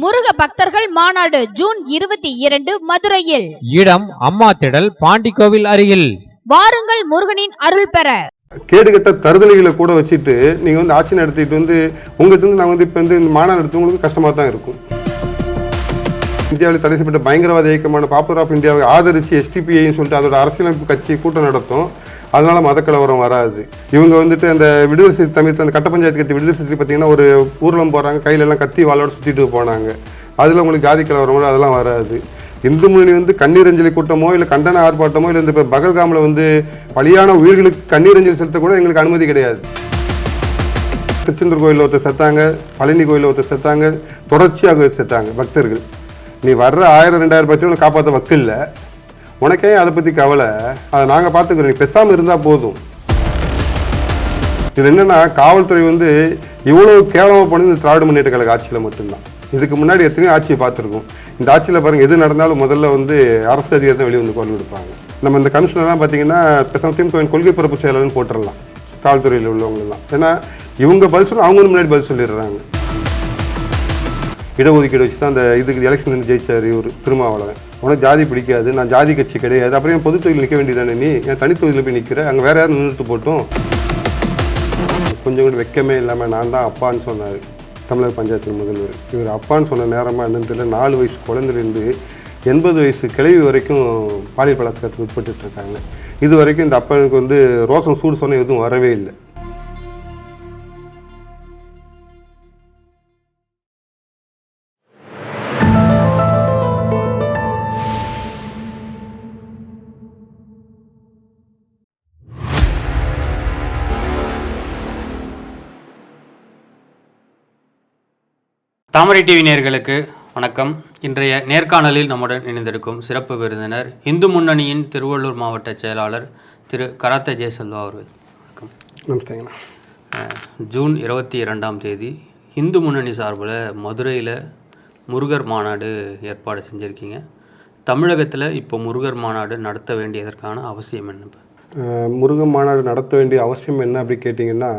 முருக பக்தர்கள் மாநாடு ஜூன் இருபத்தி இரண்டு மதுரையில். இடம் அம்மா திடல் பாண்டிக்கோவில் அருகில். வாருங்கள் முருகனின் அருள் பெற. கேடுகட்ட தருதலைகளை கூட வச்சுட்டு நீங்கள் வந்து ஆட்சி நடத்திட்டு வந்து உங்கள்கிட்ட இருந்து நான் வந்து இப்போ வந்து இந்த மாநாடு நடத்துவங்களுக்கு கஷ்டமாக தான் இருக்கும். இந்தியாவில் தடை செய்யப்பட்ட பயங்கரவாத இயக்கமான பாப்புலர் ஆஃப் இந்தியாவை ஆதரித்து எஸ்டிபிஐன்னு சொல்லிட்டு அதோட அரசியலமைப்பு கட்சி கூட்டம் நடத்தும். அதனால் மதக்கலவரம் வராது. இவங்க வந்துட்டு அந்த விடுதலை சிறுத்தை தமிழ் அந்த கட்ட பஞ்சாயத்து கட்சி விடுதலை சிறுத்தை பார்த்தீங்கன்னா ஒரு ஊர்வலம் போகிறாங்க கையிலெல்லாம் கத்தி வாழோடு சுற்றிட்டு போனாங்க. அதில் உங்களுக்கு ஜாதி கலவரம் அதெல்லாம் வராது. இந்து முன்னணி வந்து கண்ணீரஞ்சலி கூட்டமோ இல்லை கண்டன ஆர்ப்பாட்டமோ இல்லை இந்த இப்போ பகல்காமில் வந்து பலியான உயிர்களுக்கு கண்ணீரஞ்சலி செலுத்த கூட எங்களுக்கு அனுமதி கிடையாது. திருச்செந்தூர் கோயிலில் ஒருத்தர் செத்தாங்க பழனி கோயிலில் ஒருத்தர் செத்தாங்க தொடர்ச்சியாக செத்தாங்க பக்தர்கள். நீ வர்ற ஆயிரம் ரெண்டாயிரம் பட்சம் காப்பாற்ற வக்கு இல்லை உனக்கே அதை பற்றி கவலை. அதை நாங்கள் பார்த்துக்கிறோம். நீ பெசாமல் இருந்தால் போதும். இது என்னென்னா காவல்துறை வந்து இவ்வளோ கேவலமாக பண்ணி இந்த திராவிட முன்னேற்ற கழக ஆட்சியில் மட்டும்தான். இதுக்கு முன்னாடி எத்தனையோ ஆட்சியை பார்த்துருக்கோம். இந்த ஆட்சியில் பாருங்கள் எது நடந்தாலும் முதல்ல வந்து அரசு அதிகாரி தான் வெளியே வந்து குரல் கொடுப்பாங்க. நம்ம இந்த கமிஷனர்லாம் பார்த்தீங்கன்னா பெசாம திமுக கொள்கை பரப்பு செயலர்னு போட்டுடலாம் காவல்துறையில் உள்ளவங்களெல்லாம் ஏன்னா இவங்க பதில் சொல்ல அவங்க முன்னாடி பதில் சொல்லிடுறாங்க. இடஒதுக்கீடு வச்சு தான் அந்த இதுக்கு எலெக்ஷன் நின்று ஜெயிச்சார் இவர் திருமாவளவன். உனக்கு ஜாதி பிடிக்காது நான் ஜாதி கட்சி கிடையாது. அப்புறம் என் பொது நிற்க வேண்டியதானே நீ? என் தனி போய் நிற்கிற அங்கே வேற யாரும் நின்றுட்டு போட்டோம்? கொஞ்சம் கூட வெக்கமே இல்லாமல் நான் தான் அப்பான்னு சொன்னார் தமிழக பஞ்சாயத்து முதல்வர். இவர் அப்பான்னு சொன்ன நேரமாக என்னன்னு தெரியல நாலு வயசு குழந்தைலேருந்து எண்பது வயசு கிழவி வரைக்கும் பாலியல் பலாத்காரத்துக்கு உட்பட்டுட்டு இருக்காங்க. இது வரைக்கும் இந்த அப்பனுக்கு வந்து ரோசம் சூடு சொன்ன எதுவும் வரவே இல்லை. தாமரை டிவி நேயர்களுக்கு வணக்கம். இன்றைய நேர்காணலில் நம்முடன் இணைந்திருக்கும் சிறப்பு விருந்தினர் இந்து முன்னணியின் திருவள்ளூர் மாவட்ட செயலாளர் திரு கராத்த ஜெயசெல்வா அவர்கள். வணக்கம். நமஸ்தேங்கண்ணா ஜூன் இருபத்தி இரண்டாம் தேதி இந்து முன்னணி சார்பில் மதுரையில் முருகர் மாநாடு ஏற்பாடு செஞ்சுருக்கீங்க. தமிழகத்தில் இப்போ முருகர் மாநாடு நடத்த வேண்டியதற்கான அவசியம் என்ன? முருகன் மாநாடு நடத்த வேண்டிய அவசியம் என்ன அப்படி கேட்டிங்கன்னா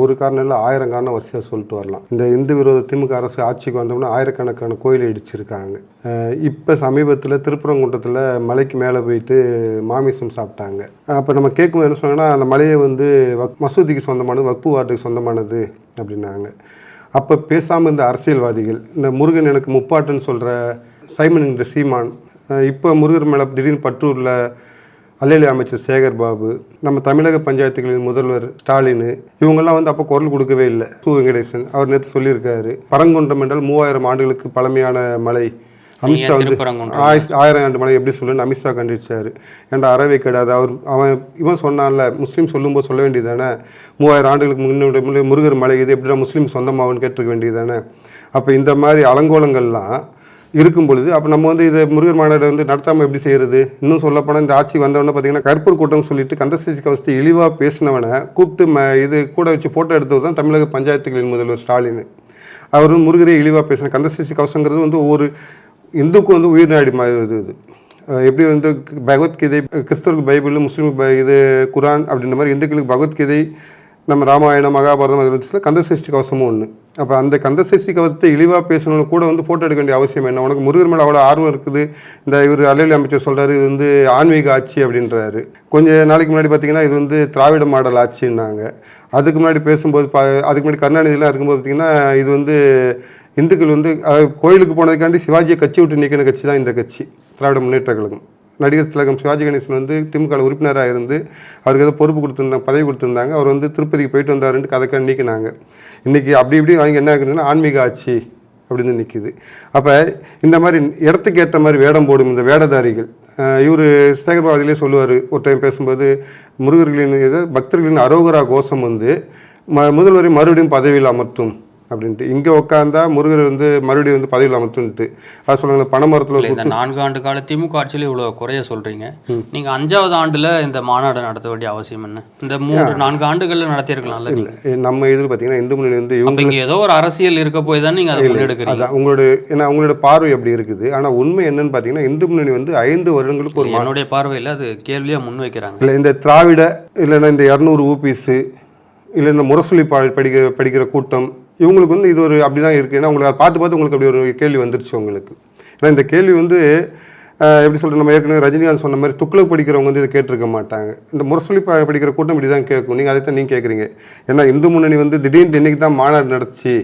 ஒரு காரணம் இல்லை ஆயிரம் காரணம் வரிசையாக சொல்லிட்டு வரலாம். இந்த இந்து விரோத திமுக அரசு ஆட்சிக்கு வந்தோம்னா ஆயிரக்கணக்கான கோயிலை இடிச்சிருக்காங்க. இப்போ சமீபத்தில் திருப்பரங்குன்றத்தில் மலைக்கு மேலே போயிட்டு மாமிசம் சாப்பிட்டாங்க. அப்போ நம்ம கேட்கும்போது என்ன சொன்னாங்கன்னா அந்த மலையை வந்து வக் மசூதிக்கு சொந்தமானது வக்பு வார்டுக்கு சொந்தமானது அப்படின்னாங்க. அப்போ பேசாமல் இந்த அரசியல்வாதிகள் இந்த முருகன் எனக்கு முப்பாட்டுன்னு சொல்கிற சைமன் என்ற சீமான் இப்போ முருகர் மேலே திடீர்னு பற்றூரில் அல்லேலி அமைச்சர் சேகர் பாபு நம்ம தமிழக பஞ்சாயத்துகளின் முதல்வர் ஸ்டாலின் இவங்கெல்லாம் வந்து அப்போ குரல் கொடுக்கவே இல்லை. சு. வெங்கடேசன் அவர் நேற்று சொல்லியிருக்காரு. பரங்குன்றம் என்றால் மூவாயிரம் ஆண்டுகளுக்கு பழமையான மலை. அமித்ஷா வந்து ஆயிரம் ஆண்டு மலை எப்படி சொல்லுன்னு அமித்ஷா கண்டிச்சாரு. ஏன்டா அறவே கிடையாது அவர் அவன் இவன் சொன்னான்ல முஸ்லீம் சொல்லும்போது சொல்ல வேண்டியதானே மூவாயிரம் ஆண்டுகளுக்கு முன்னாடி முருகர் மலை இது எப்படிடா முஸ்லீம் சொந்தமாகுன்னு கேட்டிருக்க வேண்டியதானே அப்போ இந்த மாதிரி அலங்கோலங்கள்லாம் இருக்கும் பொழுது அப்போ நம்ம வந்து இதை முருகர் மாநாடு வந்து நடத்தாமல் எப்படி செய்கிறது இன்னும் சொல்லப்போனால் இந்த ஆட்சி வந்தவொடனே பார்த்தீங்கன்னா கற்பூர் கூட்டம் சொல்லிட்டு கந்தசேஜி கவசத்தை இழிவாக பேசினவனை கூப்பிட்டு ம இது கூட வச்சு ஃபோட்டோ எடுத்தது தான் தமிழக பஞ்சாயத்துகளின் முதல்வர் ஸ்டாலின். அவர் வந்து முருகரே இழிவாக பேசின கந்தசேசி கவசங்கிறது வந்து ஒவ்வொரு இந்துக்கும் வந்து உயிர் நாடி மாதிரி இது எப்படி வந்து பகவத்கீதை கிறிஸ்தவருக்கு பைபிள் முஸ்லீம் பை- இது குரான் அப்படின்ற மாதிரி இந்துக்களுக்கு பகவத்கீதை நம்ம ராமாயணம் மகாபாரதம் அது இருந்துச்சுல கந்தசஷ்டி கவசமும் ஒன்று அப்போ அந்த கந்தசஷ்டி கவசத்தை இழிவாக பேசணும்னு கூட வந்து ஃபோட்டோ எடுக்க வேண்டிய அவசியம் என்ன? உனக்கு முருகர் மேலே அவ்வளோ ஆர்வம் இருக்குது. இந்த இவர் அலையலி அமைச்சர் சொல்கிறாரு இது வந்து ஆன்மீக ஆட்சி அப்படின்றாரு. கொஞ்ச நாளைக்கு முன்னாடி பார்த்தீங்கன்னா இது வந்து திராவிட மாடல் ஆட்சின்னாங்க. அதுக்கு முன்னாடி பேசும்போது பா அதுக்கு முன்னாடி கருணாநிதிலாம் இருக்கும்போது பார்த்தீங்கன்னா இது வந்து இந்துக்கள் வந்து கோயிலுக்கு போனதுக்காண்டி சிவாஜியை கட்சி விட்டு நீக்கின கட்சி தான் இந்த கட்சி. திராவிட முன்னேற்ற கழகம். நடிகர் திலகம் சிவாஜி கணேசன் வந்து திமுக உறுப்பினராக இருந்து அவருக்கு ஏதோ பொறுப்பு கொடுத்துருந்தாங்க பதவி கொடுத்துருந்தாங்க. அவர் வந்து திருப்பதிக்கு போயிட்டு வந்தாருன்ட்டு கதைக்காக நீக்கினாங்க. இன்றைக்கி அப்படி இப்படி வாங்கி என்ன ஆகுதுன்னா ஆன்மீக ஆட்சி அப்படின்னு நிற்கிது அப்போ இந்த மாதிரி இடத்துக்கு ஏற்ற மாதிரி வேடம் போடும் இந்த வேடதாரிகள் இவர் சேகர்பாதிலே சொல்லுவார் ஒரு டைம் பேசும்போது முருகர்களின் இது பக்தர்களின் அரோகரா கோஷம் வந்து ம முதல்வரை மறுபடியும் பதவியில் அமர்த்தும். அப்படின்ட்டு. இங்கே உட்காந்தா முருகர் வந்து மறுபடியும் வந்து பதவியில் அமர்த்துன்ட்டு அது சொல்லுவாங்க பனைமரத்தில் இல்ல, இந்த நான்கு ஆண்டு கால திமுக ஆட்சியில் இவ்வளோ குறைய சொல்றீங்க. நீங்க அஞ்சாவது ஆண்டுல இந்த மாநாடு நடத்த வேண்டிய அவசியம் என்ன? இந்த மூன்று நான்கு ஆண்டுகள்ல நடத்தியிருக்கலாம்ல நீங்க? நம்ம இதில் பார்த்தீங்கன்னா இந்து முன்னணி வந்து இவங்க ஏதோ ஒரு அரசியல் இருக்க போய் தான் நீங்க அதை முன்னெடுக்கிறீங்க. அதான் உங்களோட ஏன்னா உங்களோட பார்வை அப்படி இருக்குது. ஆனால் உண்மை என்னன்னு பார்த்தீங்கன்னா இந்து முன்னணி வந்து ஐந்து வருடங்களுக்கு ஒரு என்னுடைய பார்வையில அது கேள்வியா முன்வைக்கிறாங்க இல்லை இந்த திராவிட இல்லைன்னா இந்த இரநூறு ஊபிஸு இல்லை இந்த முரசொலி பா படிக்கிற படிக்கிற கூட்டம் இவங்களுக்கு வந்து இது ஒரு அப்படி தான் இருக்குது ஏன்னா உங்களுக்கு பார்த்து பார்த்து உங்களுக்கு அப்படி ஒரு கேள்வி வந்துருச்சு உங்களுக்கு. ஏன்னா இந்த கேள்வி வந்து எப்படி சொல்கிறது நம்ம ஏற்கனவே ரஜினிகாந்த் சொன்ன மாதிரி துக்ளக் படிக்கிறவங்க வந்து இதை கேட்டிருக்க மாட்டாங்க. இந்த முரசொலி படிக்கிற கூட்டம் இப்படி தான் கேட்கும். நீங்கள் அதை தான் நீங்கள் கேட்குறீங்க. ஏன்னா இந்து முன்னணி வந்து திடீர்னு இன்றைக்கி தான் மாநாடு நடத்துச்சு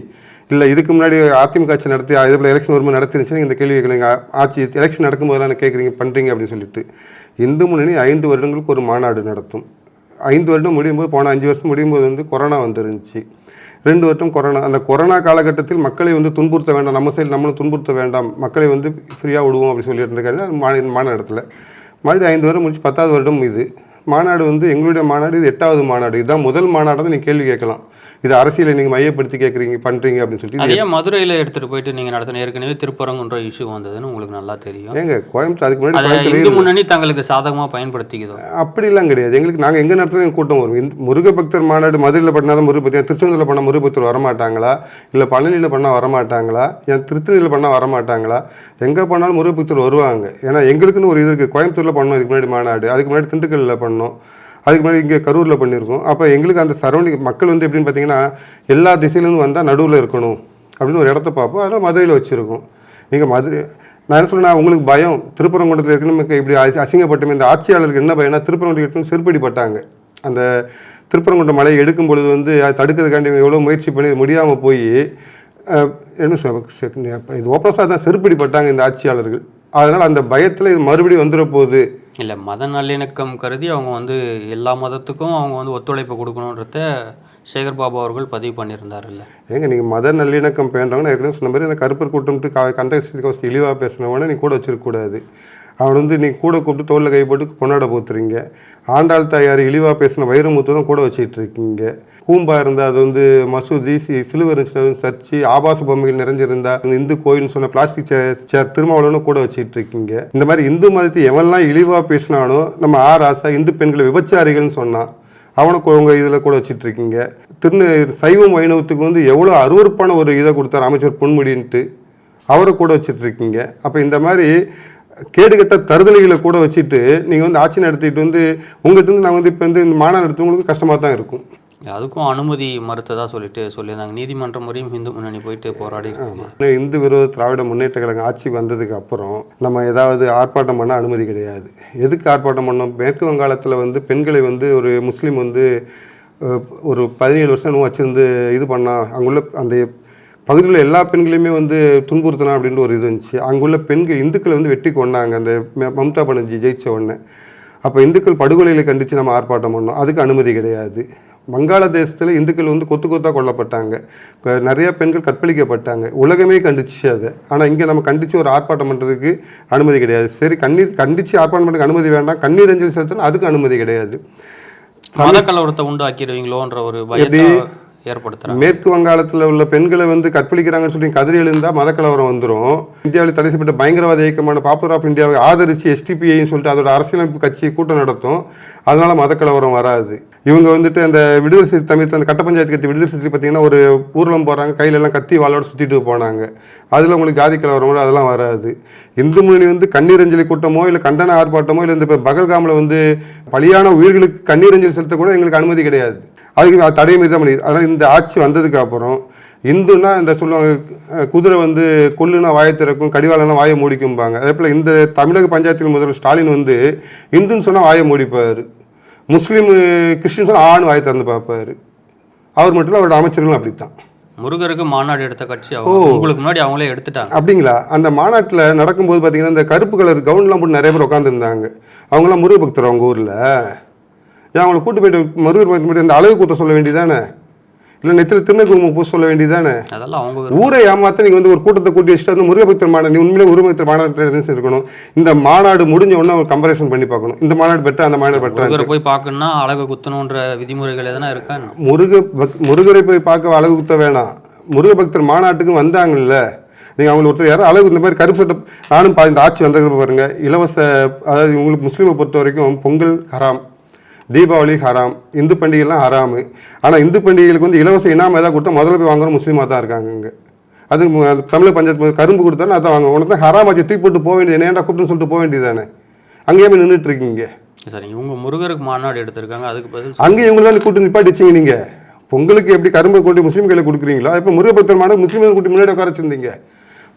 இல்லை இதுக்கு முன்னாடி அதிமுக ஆட்சி நடத்தி அதே போல் எலெக்ஷன் வரும்போது நடத்திருந்துச்சுன்னா இந்த கேள்வி கேட்குறீங்க. ஆட்சி எலெக்ஷன் நடக்கும்போதெல்லாம் கேட்குறீங்க பண்ணுறீங்க அப்படின்னு சொல்லிட்டு. இந்து முன்னணி ஐந்து வருடங்களுக்கு ஒரு மாநாடு நடத்தும். ஐந்து வருடம் முடியும்போது போன அஞ்சு வருஷம் முடியும்போது வந்து கொரோனா வந்துருந்துச்சு. ரெண்டு வருஷம் கொரோனா அந்த கொரோனா காலகட்டத்தில் மக்களை வந்து துன்புறுத்த வேண்டாம் நம்ம சைடு நம்மளும் துன்புறுத்த வேண்டாம் மக்களை வந்து ஃப்ரீயாக விடுவோம் அப்படின்னு சொல்லிட்டு இருக்காங்க மாநில இடத்துல. மறுபடியும் ஐந்து வருடம் முடிச்சு பத்தாவது வருடம் இது. மாநாடு வந்து எங்களுடைய மாநாடு இது எட்டாவது மாநாடு. இதுதான் முதல் மாநாடு தான் நீங்கள் கேள்வி கேட்கலாம். இது அரசியலை நீங்கள் மையப்படுத்தி கேட்குறீங்க பண்ணுறீங்க அப்படின்னு சொல்லிட்டு அதே மதுரையில் எடுத்துகிட்டு போயிட்டு நீங்கள் நடத்தின ஏற்கனவே திருப்பரங்குன்ற இஷ்யூ வந்ததுன்னு உங்களுக்கு நல்லா தெரியும். ஏங்க கோயம்புத்தூர் அதுக்கு முன்னாடி முன்னணி தங்களுக்கு சாதகமாக பயன்படுத்திக்குதோ? அப்படிலாம் கிடையாது. எங்களுக்கு நாங்கள் எங்கே நடத்துகிறோம் கூட்டம் வரும். முருக பக்தர் மாநாடு மதுரையில் பண்ணால் தான் முருக பக்தர் திருச்செந்தூரில் பண்ணால் முருக பக்தர் வரமாட்டாங்களா? இல்லை பழனியில் பண்ணால் வரமாட்டாங்களா? ஏன் திருத்தணியில் பண்ணால் வரமாட்டாங்களா? எங்கே பண்ணாலும் முருக பக்தர் வருவாங்க. ஏன்னா எங்களுக்குன்னு ஒரு இது இருக்குது கோயம்புத்தூரில் பண்ணோம் இதுக்கு முன்னாடி மாநாடு. அதுக்கு முன்னாடி திண்டுக்கல்லில் பண்ணோம் அதுக்கு முன்னாடி இங்கே கரூரில் பண்ணியிருக்கோம். அப்போ எங்களுக்கு அந்த சரௌண்டிங் மக்கள் வந்து எப்படின்னு பார்த்தீங்கன்னா எல்லா திசையிலேருந்து வந்தால் நடுவில் இருக்கணும் அப்படின்னு ஒரு இடத்த பார்ப்போம். அதனால் மதுரையில் வச்சுருக்கோம். நீங்கள் மதுரை நான் என்ன சொல்றேன்னா உங்களுக்கு பயம். திருப்பரங்குன்றத்தில் இருக்கணும் இப்படி அசி- அசிங்கப்பட்டமே இந்த ஆட்சியாளருக்கு என்ன பயம்னா திருப்பரங்குன்றம் செருப்படிப்பட்டாங்க. அந்த திருப்பரங்குன்ற மலையை எடுக்கும் பொழுது வந்து அதை தடுக்கிறதுக்காண்டி எவ்வளோ முயற்சி பண்ணி முடியாமல் போய் என்ன இது ஓப்பனஸாக தான் செருப்படிப்பட்டாங்க இந்த ஆட்சியாளர்கள். அதனால் அந்த பயத்தில் இது மறுபடியும் வந்துட போகுது இல்லை மத நல்லிணக்கம் கருதி அவங்க வந்து எல்லா மதத்துக்கும் அவங்க வந்து ஒத்துழைப்பு கொடுக்கணுன்றத சேகர் பாபு அவர்கள் பதிவு பண்ணியிருந்தாருல்ல ஏங்க நீங்கள் மத நல்லிணக்கம் பேண்டவங்க ஏற்கனவே சொன்ன மாதிரி அந்த கருப்பர் கூட்டம்ட்டு கா கந்தகஸ்தி இழிவாக பேசினவன நீ கூட வச்சிருக்கக்கூடாது அவன் வந்து நீ கூட கூப்பிட்டு தோளில் கை போட்டு பொண்ணாட போத்துறீங்க. ஆண்டாள் தாயார் இழிவாக பேசின வைரமுத்து தான் கூட வச்சுட்டு இருக்கீங்க கூம்பா இருந்தால் அது வந்து மசூதி சி சிலுவை இருந்துச்சுன்னா சர்ச்சு ஆபாச பொம்மைகள் நிறைஞ்சிருந்தா இந்து கோயில்னு சொன்ன பிளாஸ்டிக் சேர் திருமாவளவனும் கூட வச்சுட்டு இருக்கீங்க இந்த மாதிரி இந்து மதத்தை எவன்லாம் இழிவாக பேசினாலும் நம்ம ஆர் ஆசா இந்து பெண்களை விபச்சாரிகள்னு சொன்னான். அவனுக்கு உங்கள் இதில் கூட வச்சிட்டு இருக்கீங்க சைவம் வைணவத்துக்கு வந்து எவ்வளோ அருவருப்பான ஒரு இதை கொடுத்தார் அமைச்சர் பொன்முடின்ட்டு. அவரை கூட வச்சிட்டு இருக்கீங்க அப்போ இந்த மாதிரி கேடுகட்ட தருதலைகளை கூட வச்சுட்டு நீங்கள் வந்து ஆட்சி நடத்திட்டு வந்து உங்கள்கிட்ட நாங்கள் வந்து இப்போ வந்து இந்த மாநாடு நடத்துறவங்களுக்கு கஷ்டமாக தான் இருக்கும். அதுக்கும் அனுமதி மறுத்ததா சொல்லிட்டு சொல்லியிருந்தாங்க. நீதிமன்றம் வரையும் இந்து முன்னணி போயிட்டு போராடி இந்து விரோத திராவிட முன்னேற்ற கழகம் ஆட்சிக்கு வந்ததுக்கு அப்புறம் நம்ம ஏதாவது ஆர்ப்பாட்டம் பண்ண அனுமதி கிடையாது. எதுக்கு ஆர்ப்பாட்டம் பண்ணோம்? மேற்கு வங்காளத்தில் வந்து பெண்களை வந்து ஒரு முஸ்லீம் வந்து ஒரு பதினேழு வருஷம் வச்சிருந்து இது பண்ணா அங்குள்ள அந்த பகுதியில் எல்லா பெண்களையுமே வந்து துன்புறுத்தினா அப்படின்ட்டு ஒரு இது இருந்துச்சு அங்குள்ள பெண்கள் இந்துக்களை வந்து வெட்டி கொண்டாங்க அந்த மம்தா பானர்ஜி ஜெயிச்ச உடனே. அப்போ இந்துக்கள் படுகொலைகளை கண்டித்து நம்ம ஆர்ப்பாட்டம் பண்ணோம். அதுக்கு அனுமதி கிடையாது. வங்காளதேசத்தில் இந்துக்கள் வந்து கொத்து கொத்தாக கொல்லப்பட்டாங்க. நிறைய பெண்கள் கற்பழிக்கப்பட்டாங்க. உலகமே கண்டிச்சு அதை. ஆனால் இங்கே நம்ம கண்டித்து ஒரு ஆர்ப்பாட்டம் பண்ணுறதுக்கு அனுமதி கிடையாது. சரி கண்ணீர் கண்டித்து ஆர்ப்பாட்டம் பண்ணுறதுக்கு அனுமதி வேண்டாம். கண்ணீர் அஞ்சலி செலுத்தணும். அதுக்கு அனுமதி கிடையாது. மத கலவரத்தை உண்டாக்கிடுவீங்களோன்ற ஒரு பயத்தை ஏற்படுத்துறாங்க. மேற்கு வங்காளத்தில் உள்ள பெண்களை வந்து கற்பழிக்கிறாங்கன்னு சொல்லி கதிரி எழுந்தால் மதக்கலவரம் வந்துடும் இந்தியாவில் தடை செய்யப்பட்ட பயங்கரவாத இயக்கமான பாப்புலர் ஆஃப் இந்தியாவை ஆதரித்து எஸ்டிபிஐன்னு சொல்லிட்டு அதோட அரசியலமைப்பு கட்சி கூட்டம் நடத்தும். அதனால் மதக்கலவரம் வராது. இவங்க வந்துட்டு அந்த விடுதலை சிறுத்தை தமிழ் அந்த கட்ட பஞ்சாயத்து கட்சி விடுதலை சிறுத்தை பார்த்தீங்கன்னா ஒரு ஊர்வலம் போகிறாங்க கையிலெல்லாம் கத்தி வாழோடு சுற்றிட்டு போனாங்க. அதில் உங்களுக்கு ஜாதி கலவரம் அதெல்லாம் வராது. இந்து முன்னணி வந்து கண்ணீரஞ்சலி கூட்டமோ இல்லை கண்டன ஆர்ப்பாட்டமோ இல்லை இந்த இப்போ பகல்காமில் வந்து பலியான உயிர்களுக்கு கண்ணீரஞ்சலி செலுத்த கூட எங்களுக்கு அனுமதி கிடையாது. அதுக்கு அது தடை மீது தான் பண்ணிது அதனால் இந்த ஆட்சி வந்ததுக்கு அப்புறம் இந்துன்னா இந்த சொல்லுவாங்க குதிரை வந்து கொல்லுனா வாயை திறக்கும் கடிவாளனா வாயை மூடிக்கும்பாங்க. அதே போல் இந்த தமிழக பஞ்சாயத்தில் முதல்வர் ஸ்டாலின் வந்து இந்துன்னு சொன்னால் வாயை மூடிப்பார். முஸ்லீம் கிறிஸ்டின் சொன்னால் ஆண் வாயை திறந்து பார்ப்பார். அவர் மட்டும் அவரோட அமைச்சர்களும் அப்படித்தான். முருகருக்கு மாநாடு எடுத்த கட்சி உங்களுக்கு முன்னாடி அவங்களே எடுத்துட்டாங்க. அப்படிங்களா? அந்த மாநாட்டில் நடக்கும்போது பார்த்தீங்கன்னா இந்த கருப்பு கலர் கவுன்லாம் போட்டு நிறைய பேர் உட்காந்துருந்தாங்க அவங்களாம் முருக பக்தர் அவங்க ஊரில். ஏன் அவங்கள கூட்டு போயிட்டு முருகர் போயிட்டு இந்த அழகு கூட்ட சொல்ல வேண்டியதானே இல்லை நெத்தியில் திருநெல்வேலி பூ சொல்ல வேண்டியதானே அதெல்லாம் அவங்க விருப்பம். ஊரை ஏமாத்த நீங்கள் வந்து ஒரு கூட்டத்தை கூட்டி வச்சுட்டு வந்து முருகபக்தர் மாநாடு நீ உண்மையிலே முருகபக்தர் மாநாடு இருக்கணும் இந்த மாநாடு முடிஞ்ச உடனே ஒரு கம்பேரிசன் பண்ணி பார்க்கணும். இந்த மாநாடு பெட்டா அந்த மாநாடு பெட்டா முருகரை போய் பார்க்கணும்னா அழகு குத்தணுன்ற விதிமுறைகள் எதனா இருக்கா முருக முருகரை போய் பார்க்க அழகு குத்த வேணாம். முருக பக்தர் மாநாட்டுக்கு வந்தாங்கல்ல. நீங்கள் அவங்களை ஒருத்தர் யாரும் அழகு இந்த மாதிரி கருப்பு சட்டை நானும் பா இந்த ஆட்சி வந்ததுக்கு பாருங்க. இலவச அதாவது உங்களுக்கு முஸ்லீமை பொறுத்த வரைக்கும் பொங்கல் ஹராம். தீபாவளி ஹராம் இந்து பண்டிகைலாம் ஹராமு. ஆனால் இந்து பண்டிகைகளுக்கு வந்து இலவச இனாம் ஏதாவது கொடுத்தா முதல்ல போய் வாங்குற முஸ்லீமாக தான் இருக்காங்க இங்கே. அது தமிழக பஞ்சாயத்து கரும்பு கொடுத்தாலும் அதான் வாங்க உனக்கு தான் ஹராம் ஆச்சு தூக்கி போட்டு போக வேண்டியது ஏன்டா கூப்பிட்டுன்னு சொல்லிட்டு போக வேண்டியதானே அங்கேயே போய் நின்றுட்டு இருக்கீங்க. சரி இவங்க முருகருக்கு மாநாடு எடுத்திருக்காங்க அதுக்கு பதில் அங்கே இவங்க தான் கூட்டு நிப்பாட்டிச்சிங்க நீங்கள் பொங்கலுக்கு எப்படி கரும்பு கொண்டு முஸ்லீம் கையில் கொடுக்குறீங்களோ? இப்போ முருகபக்தர் மாநாடு முஸ்லீம்கள் கூட்டி முன்னாடி உட்கார வச்சிருந்தீங்க.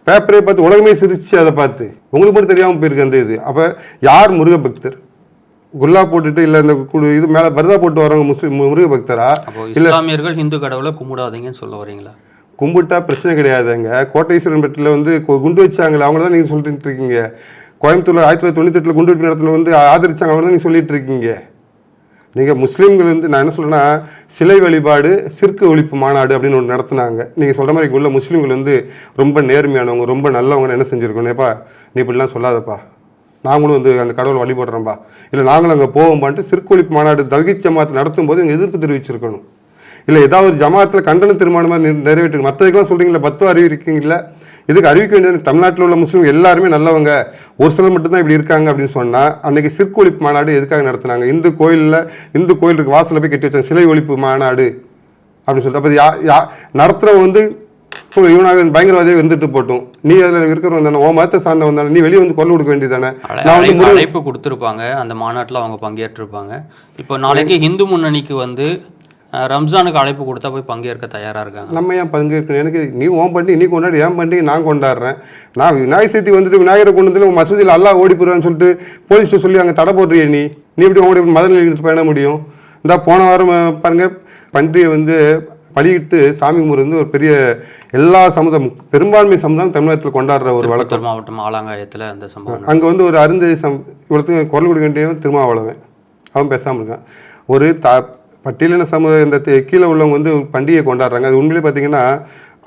பேப்பரே பார்த்து உலகமே சிரிச்சு அதை பார்த்து. உங்களுக்கு மட்டும் தெரியாமல் போயிருக்கு அந்த இது. அப்போ யார் முருகபக்தர்? குல்லா போட்டுட்டு இல்லை இந்த இது மேலே பரதா போட்டு வரவங்க முஸ்லீம் முருகபக்தரா அப்போ இஸ்லாமியர்கள் ஹிந்து கடவுளை கும்பிடாதீங்கன்னு சொல்ல வரீங்களா கும்பிட்டா பிரச்சனை கிடையாதுங்க. கோட்டை பெட்டில் வந்து குண்டு வச்சாங்களே அவங்கள தான் நீங்கள் சொல்லிட்டு இருக்கீங்க. கோயம்புத்தூர்ல ஆயிரத்தி தொள்ளாயிரத்தி தொண்ணூத்தெட்டில் குண்டு வெடிப்பு நடத்தின வந்து ஆதரிச்சாங்க அவங்க தான் நீங்கள் சொல்லிட்டு இருக்கீங்க. நீங்கள் முஸ்லீம்கள் வந்து நான் என்ன சொல்றேன்னா சிலை வழிபாடு சிற்கு ஒழிப்பு மாநாடு அப்படின்னு ஒன்று நடத்துனாங்க. நீங்கள் சொல்கிற மாதிரி உள்ள முஸ்லீம்கள் வந்து ரொம்ப நேர்மையானவங்க ரொம்ப நல்லவங்க என்ன செஞ்சுருக்கோம் ஏப்பா நீ இப்படிலாம் சொல்லாதப்பா. நாங்களும் வந்து அந்த கடவுளை வழிபடுறோம்பா. இல்லை நாங்களும் அங்கே போவோம்பான்ட்டு சிற்குழிப்பு மாநாடு தகித் ஜமாத் நடத்தும் போது எங்கள் எதிர்ப்பு தெரிவிச்சிருக்கணும். இல்லை ஏதாவது ஒரு ஜமாத்தில் கண்டன தீர்மானமாக நிறைவேற்று மற்றதுக்கெல்லாம் சொல்கிறீங்களா பத்துவம் அறிவிக்கிறீங்களா இதுக்கு அறிவிக்க வேண்டியது தமிழ்நாட்டில் உள்ள முஸ்லீம் எல்லாருமே நல்லவங்க. ஒரு சிலர் மட்டும்தான் இப்படி இருக்காங்க அப்படின்னு சொன்னால் அன்றைக்கி சிற்கொழிப்பு மாநாடு எதுக்காக நடத்துனாங்க? இந்து கோயிலில் இந்து கோயிலுக்கு வாசலில் போய் கட்டி வச்சாங்க சிலை ஒழிப்பு மாநாடு அப்படின்னு சொல்லிட்டு. அப்போ யா யா நடத்துகிறவங்க வந்து இவனாக பயங்கரவாதியாக இருந்துட்டு போட்டும். நீ அதில் இருக்கிறவங்க தானே உன் மதத்தை சார்ந்தவன் தானே நீ வெளியே வந்து கொள்ள கொடுக்க வேண்டியது தானே நான் வந்து அழைப்பு- கொடுத்துருப்பாங்க. அந்த மாநாட்டில் அவங்க பங்கேற்றிருப்பாங்க. இப்போ நாளைக்கு ஹிந்து முன்னணிக்கு வந்து ரம்ஜானுக்கு அழைப்பு கொடுத்தா போய் பங்கேற்க தயாரா இருக்காங்க. நம்ம ஏன் பங்கேற்கணும்? எனக்கு நீ ஓன் பண்ணி நீ கொண்டாடி ஏன் பண்ணி நான் கொண்டாடுறேன். நான் விநாயகர் சதுர்த்தி வந்துட்டு விநாயகரை கொண்டு வந்து மசூதியில் அல்லாஹ் ஓடி போடுவான்னு சொல்லிட்டு போலீஸ்ட்டு சொல்லி அங்கே தடை போடுறிய நீ. நீ எப்படி உங்களுடைய மத பயண முடியும்? இந்த போன வாரம் அஹ், பாருங்க பன்றியை வந்து பலியிட்டு சாமி கும்பிட்றது வந்து ஒரு பெரிய எல்லா சமுதாயம் பெரும்பான்மை சமுதாயம் தமிழகத்தில் கொண்டாடுற ஒரு வழக்கம். மாவட்டம் ஆலாங்காயத்தில் அந்த சம்பவம் அங்கே வந்து ஒரு அருந்ததி சம் இவ்வளோத்துக்கு குரல் கொடுக்க வேண்டியவன் திருமாவளவன். அவன் பேசாமல் இருக்கான். ஒரு த பட்டியலின சமுதாய இந்த கீழே உள்ளவங்க வந்து ஒரு பண்டிகையை கொண்டாடுறாங்க. அது உண்மையிலே பார்த்தீங்கன்னா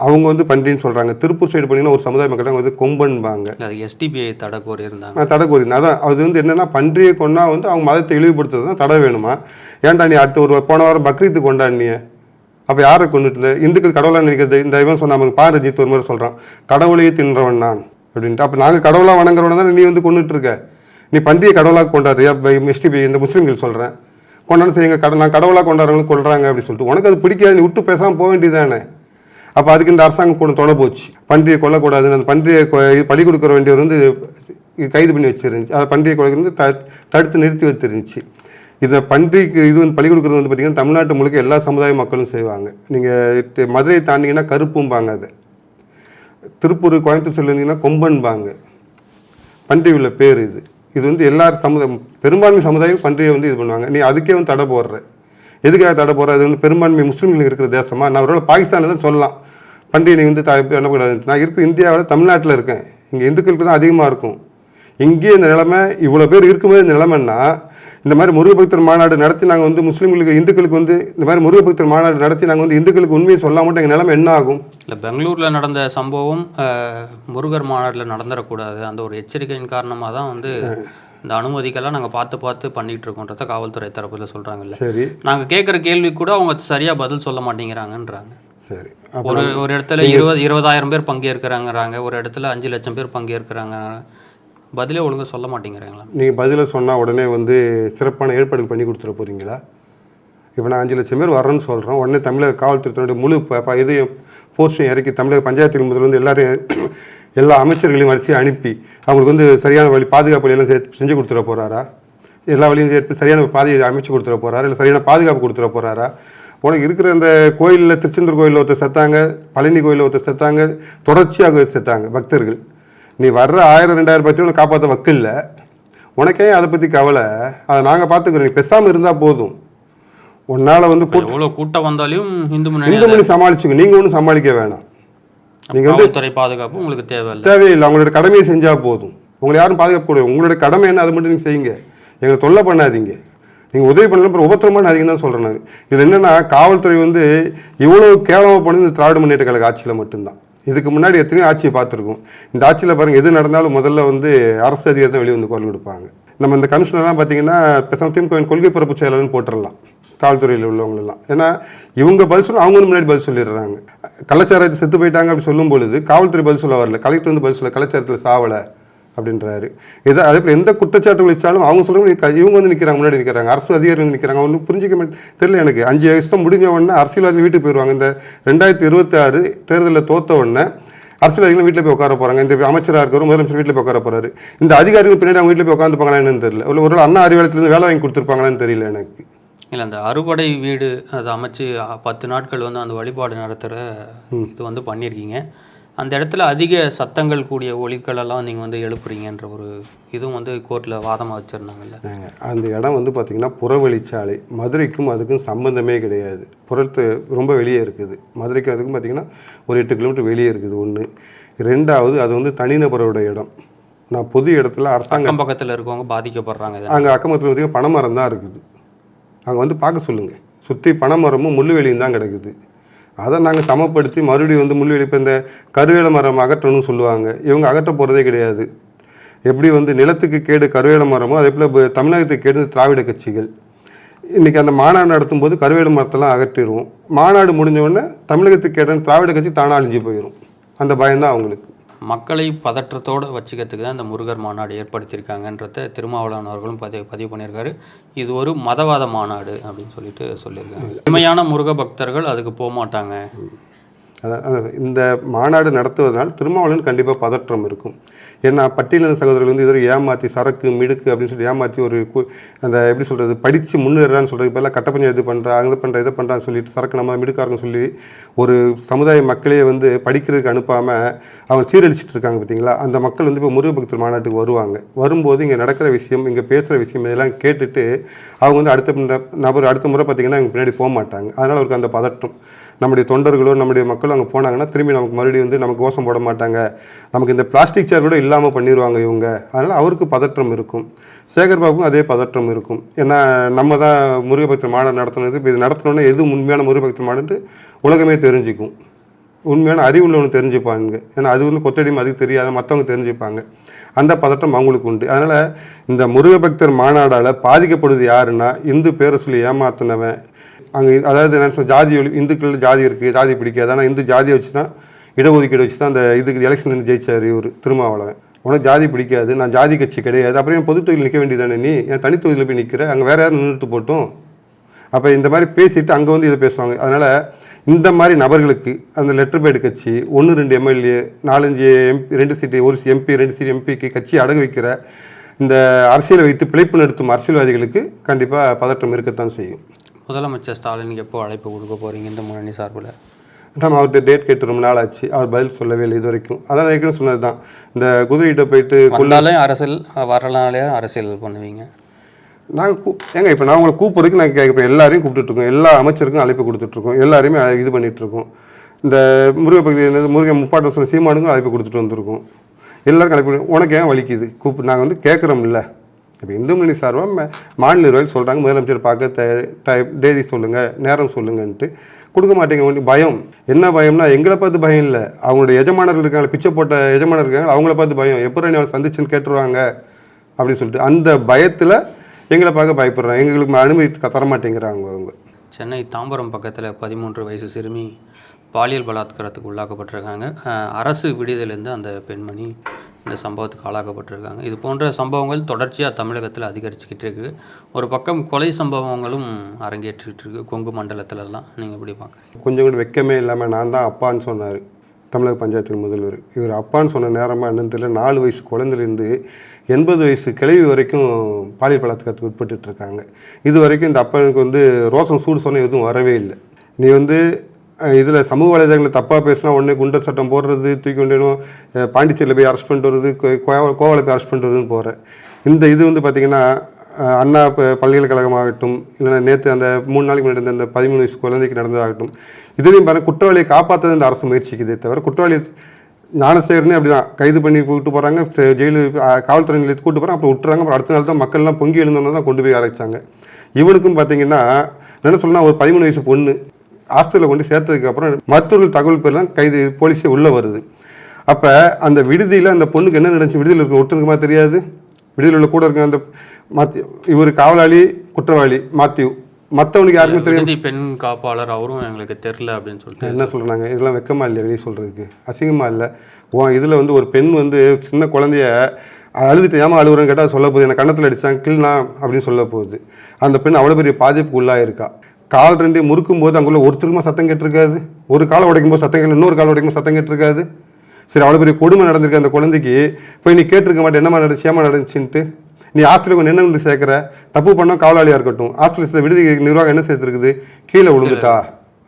அவங்க வந்து பண்டிகைன்னு சொல்கிறாங்க திருப்பூர் சைடு பார்த்தீங்கன்னா ஒரு சமுதாய மக்கள் வந்து கொம்பன்பாங்க. எஸ்டிபிஐ தடை கோரி இருந்தாங்க. நான் தடை அதான் அது வந்து என்னென்னா பன்றியை கொண்டா வந்து அவங்க மதத்தை இழிவுபடுத்துறது தான் தடை வேணுமா? ஏன்டா நீ அடுத்த ஒரு போன வாரம் பக்ரீத்து கொண்டாடினிய? அப்போ யாரை கொண்டுட்டு இருந்த? இந்துக்கள் கடவுளாக நினைக்கிறது. இந்த இவன் சொன்னாங்க பாரஜித் ஒரு முறை சொல்கிறான் கடவுளையே தின்றவன் நான். அப்படின்ட்டு. அப்போ நாங்கள் கடவுளாக வணங்குறவன தான் நீ வந்து கொண்டுட்டு இருக்க? நீ பந்தியை கடவுளாக கொண்டாடுறியா? எஸ்டிபி இந்த முஸ்லீம்கள் சொல்கிறேன் கொண்டாந்து செய்யுங்க. கட நான் கடவுளாக கொண்டாடுறவங்க கொள்கிறாங்க அப்படின்னு சொல்லிட்டு. உனக்கு அது பிடிக்காது. நீ விட்டு பேசாமல் போக வேண்டியதானே அப்போ அதுக்கு இந்த அரசாங்கம் கூட தொலை போச்சு. பன்றியை கொல்லக்கூடாதுன்னு அந்த பன்றியை இது பலி கொடுக்குற வேண்டியவர் வந்து கைது பண்ணி வச்சிருந்துச்சு. அதை பன்றியை கொலைக்கு வந்து த தடுத்து நிறுத்தி வச்சிருந்துச்சு இதை பன்றிக்கு இது வந்து பலி கொடுக்குறது வந்து பார்த்திங்கன்னா தமிழ்நாட்டு முழுக்க எல்லா சமுதாய மக்களும் செய்வாங்க. நீங்கள் மதுரையை தாண்டிங்கன்னா கருப்பும்பாங்க அது. திருப்பூர் கோயம்புத்தூர் சொல்லியிருந்தீங்கன்னா இருந்தீங்கன்னா கொம்பன்பாங்க. பன்றி உள்ள பேர் இது. இது வந்து எல்லா சமுதாயம் பெரும்பான்மை சமுதாயம் பன்றியை வந்து இது பண்ணுவாங்க. நீ அதுக்கே வந்து தடை போடுற. எதுக்காக தடை போடுற? அது வந்து பெரும்பான்மை முஸ்லீம்களுக்கு இருக்கிற தேசமாக நான் ஒருவேளை பாகிஸ்தானில் தான் சொல்லலாம். பன்றியை நீ வந்து பண்ணக்கூடாது நான் இருக்க இந்தியாவில் தமிழ்நாட்டில் இருக்கேன். இங்கே இந்துக்களுக்கு தான் அதிகமாக இருக்கும். இங்கே இந்த நிலைமை இவ்வளோ பேர் இருக்கும்போது இந்த நிலைமைன்னா இந்த மாதிரி முருகபக்தர் மாநாடு நடத்தி நாங்கள் வந்து முஸ்லீம்களுக்கு இந்துக்களுக்கு வந்து இந்த மாதிரி முருகபக்தர் மாநாடு நடத்தி நாங்கள் வந்து இந்துக்களுக்கு உண்மையை சொல்லாமட்டு எங்கள் நிலைமை என்ன ஆகும்? இல்லை பெங்களூரில் நடந்த சம்பவம் முருகர் மாநாட்டில் நடந்துடக்கூடாது அந்த ஒரு எச்சரிக்கையின் காரணமாக தான் வந்து இந்த அனுமதிக்கெல்லாம் நாங்கள் பார்த்து பார்த்து பண்ணிட்டு இருக்கோன்றத காவல்துறை தரப்புல சொல்கிறாங்கல்ல சரி. நாங்கள் கேட்குற கேள்வி கூட அவங்க சரியாக பதில் சொல்ல மாட்டேங்கிறாங்கன்றாங்க. சரி. ஒரு ஒரு இடத்துல இருபது இருபதாயிரம் பேர் பங்கேற்கிறாங்கறாங்க. ஒரு இடத்துல அஞ்சு லட்சம் பேர் பங்கேற்கிறாங்க. பதிலே ஒழுங்காக சொல்ல மாட்டேங்கிறாங்களா? நீங்கள் பதிலை சொன்னால் உடனே வந்து சிறப்பான ஏற்பாடுகள் பண்ணி கொடுத்துட போகிறீங்களா இப்போ நான் அஞ்சு லட்சம் பேர் வரேன்னு சொல்கிறோம் உடனே தமிழக காவல்துறையினுடைய முழு இப்போ இதையும் போஸ்டையும் இறக்கி தமிழக பஞ்சாயத்து முதல்ல வந்து எல்லாரையும் எல்லா அமைச்சர்களையும் வரிசையாக அனுப்பி அவங்களுக்கு வந்து சரியான வழி பாதுகாப்பு வழியெல்லாம் செஞ்சு கொடுத்துட போகிறாரா எல்லா வழியும் சேர்த்து சரியான பாதையை அமைச்சு கொடுத்துட போகிறாரா இல்லை சரியான பாதுகாப்பு கொடுத்துட போகிறாரா உனக்கு இருக்கிற அந்த கோயிலில் திருச்செந்தூர் கோயிலில் ஒருத்தர் செத்தாங்க பழனி கோயிலில் ஒருத்தர் செத்தாங்க தொடர்ச்சியாக செத்தாங்க பக்தர்கள். நீ வர்ற ஆயிரம் ரெண்டாயிரம் பட்சம் உனக்கு காப்பாற்ற வக்கில்ல. உனக்கே அதை பற்றி கவலை? அதை நாங்கள் பார்த்துக்கிறோம். நீ பேசாமல் இருந்தால் போதும். உன்னால் வந்து கூட்ட எவ்வளோ கூட்டம் வந்தாலும் இந்து முன்னணி மணி சமாளிச்சுக்கோ. நீங்கள் ஒன்றும் சமாளிக்க வேணாம். நீங்க வந்து- காவல்துறை பாதுகாப்பு உங்களுக்கு தேவையில்லை. தேவையில்லை. அவங்களோட கடமையை செஞ்சால் போதும். உங்களை யாரும் பாதுகாக்க கூடாது உங்களோட கடமை என்ன? அதை மட்டும் நீங்கள் செய்யுங்க. எங்களை தொல்லை பண்ணாதீங்க. நீங்கள் உதவி பண்ணலாம் அப்புறம் உபத்திரம் பண்ணாதீங்கன்னு தான் சொல்கிறேன் நான். இதில் என்னென்னா காவல்துறை வந்து இவ்வளோ கேவலமாக பண்ணது இந்த திராவிட முன்னேற்ற கழக ஆட்சியில் மட்டும்தான். இதுக்கு முன்னாடி எத்தனையோ ஆட்சியை பார்த்துருக்கோம். இந்த ஆட்சியில் பாருங்கள் எது நடந்தாலும் முதல்ல வந்து அரசு அதிகாரி தான் வெளியே வந்து குரல் கொடுப்பாங்க. நம்ம இந்த கமிஷனர்லாம் பார்த்தீங்கன்னா பேசாம கோயின் கொள்கை பரப்பு செயலாளர்னு போட்டுடலாம் காவல்துறையில் உள்ளவங்களெல்லாம். ஏன்னா இவங்க பதில் சொல்ல அவங்க முன்னாடி பதில் சொல்லிடுறாங்க. கலாச்சாரத்தை செத்து போயிட்டாங்க அப்படி சொல்லும் பொழுது காவல்துறை பதில் சொல்ல வரல கலெக்டர் வந்து பதில் சொல்ல கலாச்சாரத்தில் சாவலை அப்படின்றாரு. எதை அதே போல் எந்த குற்றச்சாட்டு வச்சாலும் அவங்க சொல்கிறாங்க இவங்க வந்து நிற்கிறாங்க முன்னாடி நிற்கிறாங்க அரசு அதிகாரி வந்து நிற்கிறாங்க ஒன்றும் புரிஞ்சிக்க தெரியல எனக்கு. அஞ்சு வருஷம் முடிஞ்ச உடனே அரசியல்வாதி வீட்டுக்கு போயிடுவாங்க இந்த ரெண்டாயிரத்தி இருபத்தி ஆறு தேர்தலில் தோத்த உடனே அரசியல்வாதிகளும் வீட்டில் போய் உட்கார போகிறாங்க இந்த அமைச்சராக இருக்கிற முதலமைச்சர் வீட்டில் போய் உட்கார போகிறாரு இந்த அதிகாரிகள் பின்னாடி அவங்க வீட்டில் போய் உட்காந்துப்பாங்களா என்னன்னு தெரியல. ஒரு ஒரு அண்ணா அறிவாலயத்துலேருந்து வேலை வாங்கி கொடுத்துருப்பாங்களான்னு தெரியல எனக்கு. இல்லை அந்த அறுபடை வீடு அதை அமைச்சு பத்து நாட்கள் வந்து அந்த வழிபாடு நடத்துகிற இது வந்து பண்ணியிருக்கீங்க. அந்த இடத்துல அதிக சத்தங்கள் கூடிய ஒலிகளெல்லாம் நீங்கள் வந்து எழுப்புறீங்கன்ற ஒரு இதுவும் வந்து கோர்ட்டில் வாதமாக வச்சுருந்தாங்கல்ல. அந்த இடம் வந்து பார்த்திங்கன்னா புறவழிச்சாலை மதுரைக்கும் அதுக்கும் சம்பந்தமே கிடையாது. புறத்து ரொம்ப வெளியே இருக்குது. மதுரைக்கும் அதுக்கும் பார்த்திங்கன்னா ஒரு எட்டு கிலோமீட்டர் வெளியே இருக்குது ஒன்று ரெண்டாவது அது வந்து தனிநபரோட இடம். நான் பொது இடத்துல அரசாங்க அக்கம் பக்கத்தில் இருக்கவங்க பாதிக்கப்படுறாங்க அங்கே அக்கமத்தில் பார்த்திங்கன்னா பனைமரம் தான் இருக்குது. அங்கே வந்து பார்க்க சொல்லுங்கள் சுற்றி பனைமரமும் முள்ளுவெளியும் தான் கிடக்குது. அதை நாங்கள் சமப்படுத்தி மறுபடியும் வந்து முள்ளுவெளி இப்போ இந்த கருவேல மரம் அகற்றணும்னு சொல்லுவாங்க. இவங்க அகற்ற போகிறதே கிடையாது. எப்படி வந்து நிலத்துக்கு கேடு கருவேல மரமோ அதே போல் தமிழகத்துக்கு கேடு திராவிட கட்சிகள். இன்றைக்கி அந்த மாநாடு நடத்தும் போது கருவேல மரத்தெல்லாம் அகற்றிடுவோம் மாநாடு முடிஞ்ச உடனே தமிழகத்துக்கு கேட்ட திராவிட கட்சி தானாக அழிஞ்சு போயிடும் அந்த பயம்தான் அவங்களுக்கு. மக்களை பதற்றத்தோடு வச்சுக்கிறதுக்கு தான் இந்த முருகர் மாநாடு ஏற்படுத்தியிருக்காங்கன்றத திருமாவளவன் அவர்களும் பதிவு பதிவு பண்ணியிருக்காரு. இது ஒரு மதவாத மாநாடு அப்படின்னு சொல்லிட்டு சொல்லியிருக்காங்க. உண்மையான முருக பக்தர்கள் அதுக்கு போக மாட்டாங்க இந்த மாநாடு நடத்துவதனால் திருமாவளவன் கண்டிப்பாக பதற்றம் இருக்கும். ஏன்னா பட்டியலின சகோதரர்கள் வந்து இதோ ஏமாற்றி சரக்கு மிடுக்கு அப்படின்னு சொல்லி ஏமாற்றி ஒரு கு- அந்த எப்படி சொல்கிறது படித்து முன்னேறான்னு சொல்கிறது இப்போல்லாம் கட்ட பஞ்சாயத்து பண்ணுறா அங்கே பண்ணுற இதை பண்ணுறான்னு சொல்லிட்டு சரக்கு நம்ம மிடுக்காருன்னு சொல்லி ஒரு சமுதாய மக்களே வந்து படிக்கிறதுக்கு அனுப்பாமல் அவங்க சீரழிச்சிட்டு இருக்காங்க பார்த்தீங்களா? அந்த மக்கள் வந்து இப்போ முருகபக்தர் மாநாட்டுக்கு வருவாங்க. வரும்போது இங்கே நடக்கிற விஷயம் இங்கே பேசுகிற விஷயம் இதெல்லாம் கேட்டுட்டு அவங்க வந்து அடுத்த நபர் அடுத்த முறை பார்த்திங்கன்னா இவங்க பின்னாடி போக மாட்டாங்க. அதனால் அவருக்கு அந்த பதட்டம் நம்முடைய தொண்டர்களோ நம்முடைய மக்களும் அங்கே போனாங்கன்னா திரும்பி நமக்கு மறுபடியும் வந்து நமக்கு கோஷம் போட மாட்டாங்க. நமக்கு இந்த பிளாஸ்டிக் சேர் கூட இல்லாமல் பண்ணிடுவாங்க இவங்க. அதனால் அவருக்கு பதற்றம் இருக்கும். சேகர் பாபுக்கும் அதே பதற்றம் இருக்கும். ஏன்னா நம்ம தான் முருகபக்தர் மாநாடு நடத்தினது. இப்போ இது நடத்தினோன்னே எது உண்மையான முருகபக்தர் மாநாடு உலகமே தெரிஞ்சுக்கும். உண்மையான அறிவுள்ளவனு தெரிஞ்சுப்பாங்க. ஏன்னா அது வந்து கொத்தடியும் அதுக்கு தெரியாத மற்றவங்க தெரிஞ்சுப்பாங்க. அந்த பதட்டம் அவங்களுக்கு உண்டு. அதனால் இந்த முருகபக்தர் மாநாடால் பாதிக்கப்படுது யாருன்னா இந்து பேரை சொல்லி ஏமாத்தினவன் அங்கே அதாவது என்ன சொன்ன ஜாதி ஒளி இந்துக்கள் ஜாதி இருக்குது ஜாதி பிடிக்காது. ஆனால் இந்து ஜாதியை வச்சு தான் இடஒதுக்கீடு வச்சு தான் அந்த இதுக்கு எலெக்ஷன் நின்று ஜெயிச்சார் இவர் திருமாவளவன். உனக்கு ஜாதி பிடிக்காது நான் ஜாதி கட்சி கிடையாது. அப்புறம் என் பொது தொகுதியில் நிற்க வேண்டியதானே நீ? என் தனி தொகுதியில் போய் நிற்கிற அங்கே வேறு யாரும் நின்றுட்டு போட்டும்? அப்போ இந்த மாதிரி பேசிட்டு அங்கே வந்து இதை பேசுவாங்க. அதனால் இந்த மாதிரி நபர்களுக்கு அந்த லெட்டர் பேடு கட்சி ஒன்று ரெண்டு எம்எல்ஏ நாலஞ்சு எம்பி ரெண்டு சீட்டு ஒரு எம்பி ரெண்டு சீட்டு எம்பிக்கு கட்சி அடகு வைக்கிற இந்த அரசியலை வைத்து பிழைப்பு நடத்தும் அரசியல்வாதிகளுக்கு கண்டிப்பாக பதட்டம் இருக்கத்தான் செய்யும். முதலமைச்சர் ஸ்டாலினுக்கு எப்போ அழைப்பு கொடுக்க போறீங்க இந்த முன்னணி சார்பில்? நம்ம அவர்கிட்ட டேட் கேட்டு ரொம்ப நாள் ஆச்சு. அவர் பதில் சொல்லவே இல்லை இது வரைக்கும் அதான் ஏற்கனவே சொன்னது தான். இந்த குதிரைகிட்ட போயிட்டு வந்தாலே அரசியல் வரலாலே அரசியல் பண்ணுவீங்க. நாங்கள் கூ ஏங்க இப்போ நான் உங்களை கூப்பிட்றதுக்கு நாங்கள் கேட்குறேன் எல்லாரையும் கூப்பிட்டுட்ருக்கோம் எல்லா அமைச்சருக்கும் அழைப்பு கொடுத்துட்ருக்கோம் எல்லாரையுமே இது பண்ணிகிட்ருக்கோம் இந்த முருகை பகுதி என்னது முருகன் முப்பாட்டம் சொன்ன சீமானுக்கும் அழைப்பு கொடுத்துட்டு வந்திருக்கோம். எல்லாருக்கும் அழைப்பு உனக்கு ஏன் வலிக்குது? கூப்பிட்டு நாங்கள் வந்து கேட்குறோம்ல இப்போ இந்து முன்னணி சார்பாக மாநில நிர்வாகிகள் சொல்கிறாங்க முதலமைச்சர் பார்க்க தே- டைப் தேதி சொல்லுங்கள் நேரம் சொல்லுங்கன்ட்டு. கொடுக்க மாட்டேங்க பயம். என்ன பயம்னா எங்களை பார்த்து பயம் இல்லை. அவங்களுடைய எஜமானர்கள் இருக்காங்க பிச்சை போட்ட எஜமானர் இருக்காங்க அவங்கள பார்த்து பயம். எப்போ நீ அவனை சந்திச்சுன்னு கேட்டுருவாங்க அப்படின்னு சொல்லிட்டு. அந்த பயத்தில் எங்களை பார்க்க பயப்படுறாங்க. எங்களுக்கு அனுமதி த- தர மாட்டேங்கிறாங்க அவங்க. சென்னை தாம்பரம் பக்கத்தில் பதிமூன்று வயசு சிறுமி பாலியல் பலாத்காரத்துக்கு உள்ளாக்கப்பட்டிருக்காங்க. அரசு விடுதலேருந்து அந்த பெண்மணி இந்த சம்பவத்துக்கு ஆளாக்கப்பட்டிருக்காங்க. இது போன்ற சம்பவங்கள் தொடர்ச்சியாக தமிழகத்தில் அதிகரிச்சுக்கிட்டு இருக்குது ஒரு பக்கம் கொலை சம்பவங்களும் அரங்கேற்றிக்கிட்டு இருக்குது கொங்கு மண்டலத்திலலாம் நீங்கள் எப்படி பார்க்குறீங்க கொஞ்சம் கூட வெக்கமே இல்லாமல் நான் தான் அப்பான்னு சொன்னார் தமிழக பஞ்சாயத்தின் முதல்வர். இவர் அப்பான்னு சொன்ன நேரமாக என்னன்னு தெரியல. நாலு வயசு குழந்தைலேருந்து எண்பது வயசு கிழவி வரைக்கும் பாலியல் பலாத்காரத்துக்கு உட்பட்டுருக்காங்க இது வரைக்கும் இந்த அப்பனுக்கு வந்து ரோசம் சூடு சொன்ன எதுவும் வரவே இல்லை. நீ வந்து இதில் சமூக வலைதளங்களில் தப்பாக பேசினா உடனே குண்டர் சட்டம் போடுறது தூக்கி கொண்டேனும் பாண்டிச்சேரியில் போய் அரெஸ்ட் பண்ணிட்டு வருது கோ- கோவாவில் போய் அரெஸ்ட் பண்ணிட்டு வருதுன்னு போகிறேன் இந்த இது வந்து பார்த்திங்கன்னா அண்ணா ப- பல்கலைக்கழகமாகட்டும் இல்லைன்னா நேற்று அந்த மூணு நாளைக்கு முன்னாடி நடந்த அந்த பதிமூணு வயசு குழந்தைக்கு நடந்ததாகட்டும் இதுலேயும் பாருங்க குற்றவாளியை காப்பாற்றது இந்த அரசு முயற்சிக்குதே தவிர குற்றவாளி ஞானசேகரனே அப்படி தான் கைது பண்ணி கூப்பிட்டு போகிறாங்க ஜெயிலு காவல்துறை நிலையத்துக்கு கூட்டு போகிறாங்க அப்புறம் விட்டுறாங்க அப்புறம் அடுத்த நாள் தான் மக்கள்லாம் பொங்கி எழுந்தோன்னு தான் கொண்டு போய் அரைச்சாங்க இவனுக்கும் பார்த்தீங்கன்னா என்ன சொல்லணும் ஒரு பதிமூணு வயசு பொண்ணு ஹாஸ்டலில் கொண்டு சேர்த்ததுக்கு அப்புறம் மருத்துவர்கள் தகவல் பேர்லாம் கைது போலீஸே உள்ளே வருது. அப்போ அந்த விடுதியில் அந்த பொண்ணுக்கு என்ன நடந்துச்சு? விடுதியில் இருக்க ஒருத்தருக்குமா தெரியாது? விடுதியில் உள்ள கூட இருக்க அந்த மாத்தி இவர் காவலாளி குற்றவாளி மாத்யூ. மற்றவனுக்கு யாருக்குமே தெரியும் பெண் காப்பாளர் அவரும் எங்களுக்கு தெரில அப்படின்னு சொல்லிட்டு. என்ன சொல்கிறாங்க இதெல்லாம் வெக்கமா இல்லையா வெளியே சொல்கிறதுக்கு அசிங்கமாக இல்லை? ஓ இதில் வந்து ஒரு பெண் வந்து சின்ன குழந்தைய அழுதுட்டு ஏமா அழுகுறேன்னு கேட்டால் சொல்ல போகுது. எனக்கு கன்னத்தில் அடித்தான் கிள்னா அப்படின்னு சொல்ல போகுது. அந்த பெண் அவ்வளோ பெரிய பாதிப்புக்கு உள்ளாயிருக்கா. கால் ரெண்டு முறுக்கும் போது அங்குள்ள ஒருத்தருக்குமா சத்தம் கேட்டிருக்காது. ஒரு காலை உடைக்கும் போது சத்தம் கேட்டு இன்னொரு காலை உடைக்கும் போது சத்தம் கேட்டிருக்காது. சரி அவ்வளோ பெரிய கொடுமை நடந்திருக்கு அந்த குழந்தைக்கு. போய் நீ கேட்டிருக்க மாட்டேன் என்னமா நடந்துச்சு ஏமா நடந்துச்சுன்ட்டு. நீ ஹாஸ்டலுக்கு என்ன கொண்டு சேர்க்குற. தப்பு பண்ணால் காவலாளியாக இருக்கட்டும். ஹாஸ்டல் விடுதி நிர்வாகம் என்ன சேர்த்துருக்குது? கீழே விழுந்துட்டா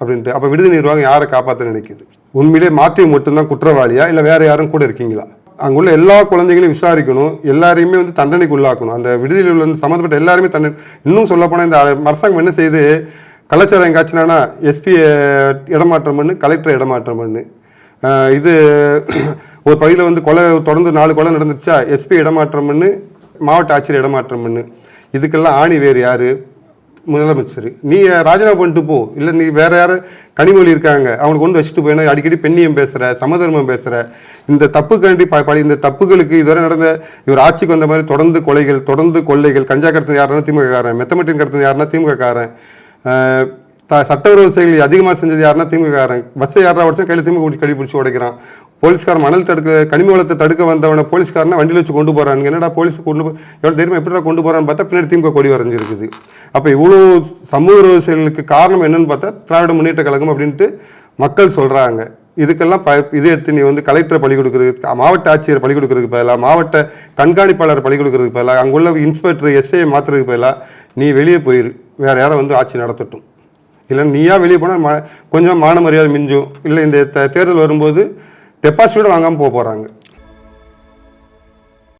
அப்படின்ட்டு. அப்போ விடுதி நிர்வாகம் யாரை காப்பாற்ற நினைக்குது? உண்மையிலே மாத்திய மட்டும்தான் குற்றவாளியா? இல்லை வேறு யாரும் கூட இருக்கீங்களா? அங்குள்ள எல்லா குழந்தைகளையும் விசாரிக்கணும். எல்லாரையுமே வந்து தண்டனைக்கு உள்ளாக்கணும் அந்த விடுதியில் உள்ள சம்மந்தப்பட்ட எல்லாருமே தண்டனை இன்னும் சொல்லப்போனால் இந்த அரசாங்கம் என்ன செய்யுது கலாச்சாரம் எங்காச்சுனா எஸ்பி இடமாற்றம் பண்ணு கலெக்டரை இடமாற்றம் பண்ணு. இது ஒரு பகுதியில் வந்து கொலை தொடர்ந்து நாலு கொலை நடந்துருச்சா எஸ்பி இடமாற்றம் பண்ணு மாவட்ட ஆட்சியர் இடமாற்றம் பண்ணு. இதுக்கெல்லாம் ஆணி வேறு யார்? முதலமைச்சர். நீ ராஜினாமா பண்ணிட்டு போ. இல்லை நீ வேறு யார்? கனிமொழி இருக்காங்க. அவனுக்கு கொண்டு வச்சுட்டு போயினா அடிக்கடி பெண்ணியம் பேசுகிற சமதர்மம் பேசுகிற இந்த தப்புக்காண்டி ப படி இந்த தப்புகளுக்கு இதுவரை நடந்த இவர் ஆட்சிக்கு வந்த மாதிரி தொடர்ந்து கொலைகள் தொடர்ந்து கொள்ளைகள் கஞ்சா கடத்தது யாருன்னா திமுக காரன். மெத்தமெட்டின் கடத்தது யாருன்னா திமுக காரன். த சட்டவிரோத செயல் அதிகமாக செஞ்சது யாருன்னா திமுககாரன். பஸ்ஸை யாரா உடச்சா கையில் திமுக கூட்டி கடி பிடிச்சி உடைக்கிறான். போலீஸ்காரன் மணல் தடுக்க கனிம வளத்தை தடுக்க வந்தவனை போலீஸ்காரனை வண்டியில் வச்சு கொண்டு போகிறான் என்னடா போலீஸ் கொண்டு போ எவ்வளோ தெரியுமா எப்படிடா கொண்டு போகிறான்னு பார்த்தா பின்னாடி திமுக கொடி வரைஞ்சிருக்குது. அப்போ இவ்வளோ சமூக விரோத செயல்களுக்கு காரணம் என்னன்னு பார்த்தா திராவிட முன்னேற்ற கழகம் அப்படின்ட்டு மக்கள் சொல்கிறாங்க இதுக்கெல்லாம் ப இது எடுத்து நீ வந்து கலெக்டரை பழி கொடுக்குறதுக்கு மாவட்ட ஆட்சியர் பழி கொடுக்குறதுக்கு பதிலாக மாவட்ட கண்காணிப்பாளர் பழி கொடுக்குறதுக்கு பதிலாக அங்குள்ள இன்ஸ்பெக்டர் எஸ்ஐ மாற்றுறதுக்கு பதிலாக நீ வெளியே போயிரு. வேறு யாரும் வந்து ஆட்சி நடத்தட்டும். இல்லை நீயா வெளியே போனால் ம கொஞ்சம் மான மரியாதை மிஞ்சும். இல்லை இந்த தே- தேர்தல் வரும்போது டெபாசிட்டோட வாங்காமல் போக போகிறாங்க